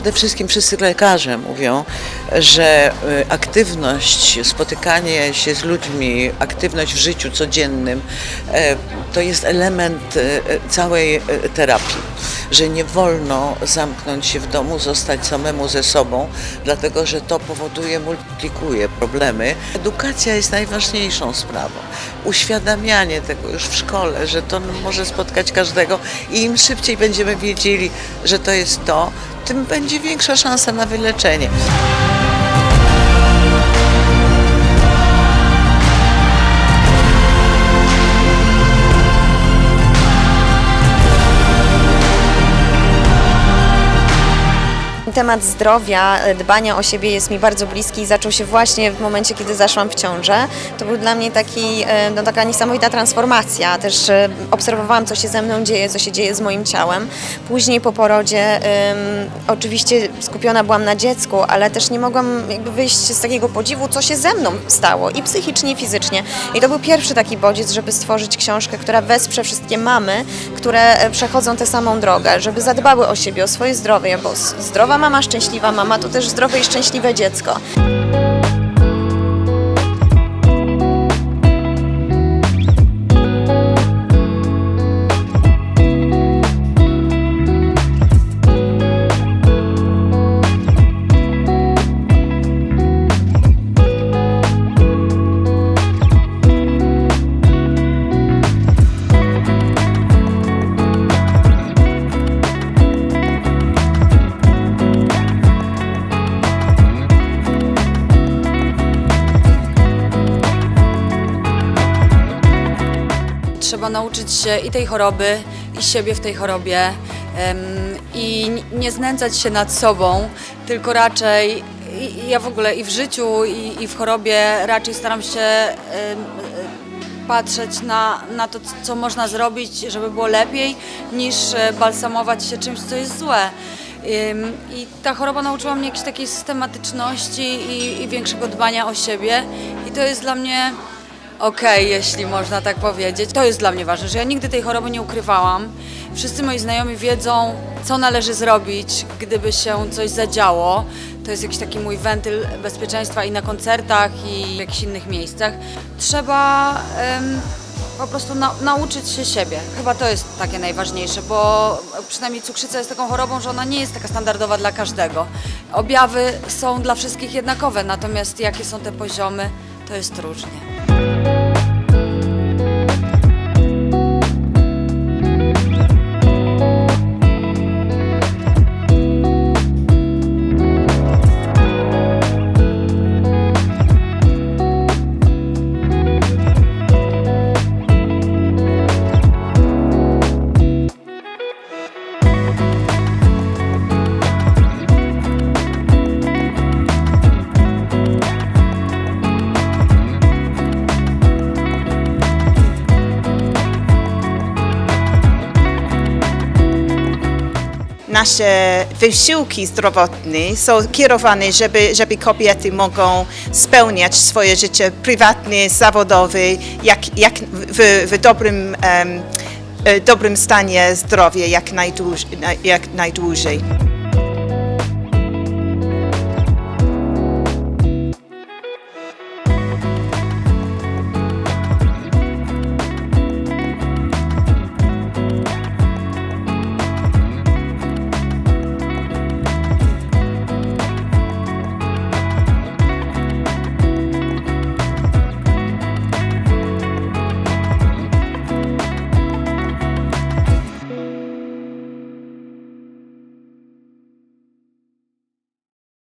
Przede wszystkim wszyscy lekarze mówią, że y, aktywność, spotykanie się z ludźmi, aktywność w życiu codziennym e, to jest element e, całej terapii. Że nie wolno zamknąć się w domu, zostać samemu ze sobą, dlatego że to powoduje, multiplikuje problemy. Edukacja jest najważniejszą sprawą. Uświadamianie tego już w szkole, że to może spotkać każdego i im szybciej będziemy wiedzieli, że to jest to, tym będzie większa szansa na wyleczenie. Temat zdrowia, e, dbania o siebie jest mi bardzo bliski i zaczął się właśnie w momencie, kiedy zaszłam w ciążę. To był dla mnie taki, e, no, taka niesamowita transformacja. Też e, obserwowałam, co się ze mną dzieje, co się dzieje z moim ciałem. Później po porodzie em, oczywiście skupiona byłam na dziecku, ale też nie mogłam jakby wyjść z takiego podziwu, co się ze mną stało i psychicznie, i fizycznie. I to był pierwszy taki bodziec, żeby stworzyć książkę, która wesprze wszystkie mamy, które przechodzą tę samą drogę, żeby zadbały o siebie, o swoje zdrowie, bo zdrowa mama, szczęśliwa mama to też zdrowe i szczęśliwe dziecko. Trzeba nauczyć się i tej choroby, i siebie w tej chorobie i nie znęcać się nad sobą, tylko raczej ja w ogóle i w życiu, i, w chorobie raczej staram się patrzeć na, na to, co można zrobić, żeby było lepiej, niż e, balsamować się czymś, co jest złe. I ta choroba nauczyła mnie jakiejś takiej systematyczności i, i większego dbania o siebie. I to jest dla mnie okej, jeśli można tak powiedzieć. To jest dla mnie ważne, że ja nigdy tej choroby nie ukrywałam. Wszyscy moi znajomi wiedzą, co należy zrobić, gdyby się coś zadziało. To jest jakiś taki mój wentyl bezpieczeństwa i na koncertach, i w jakichś innych miejscach. Trzeba po prostu na, nauczyć się siebie. Chyba to jest takie najważniejsze, bo przynajmniej cukrzyca jest taką chorobą, że ona nie jest taka standardowa dla każdego. Objawy są dla wszystkich jednakowe, natomiast jakie są te poziomy, to jest różnie. Nasze wysiłki zdrowotne są kierowane, żeby, żeby kobiety mogą spełniać swoje życie prywatne, zawodowe, jak, jak w, w dobrym, e, dobrym stanie zdrowia jak, najdłuż, jak najdłużej.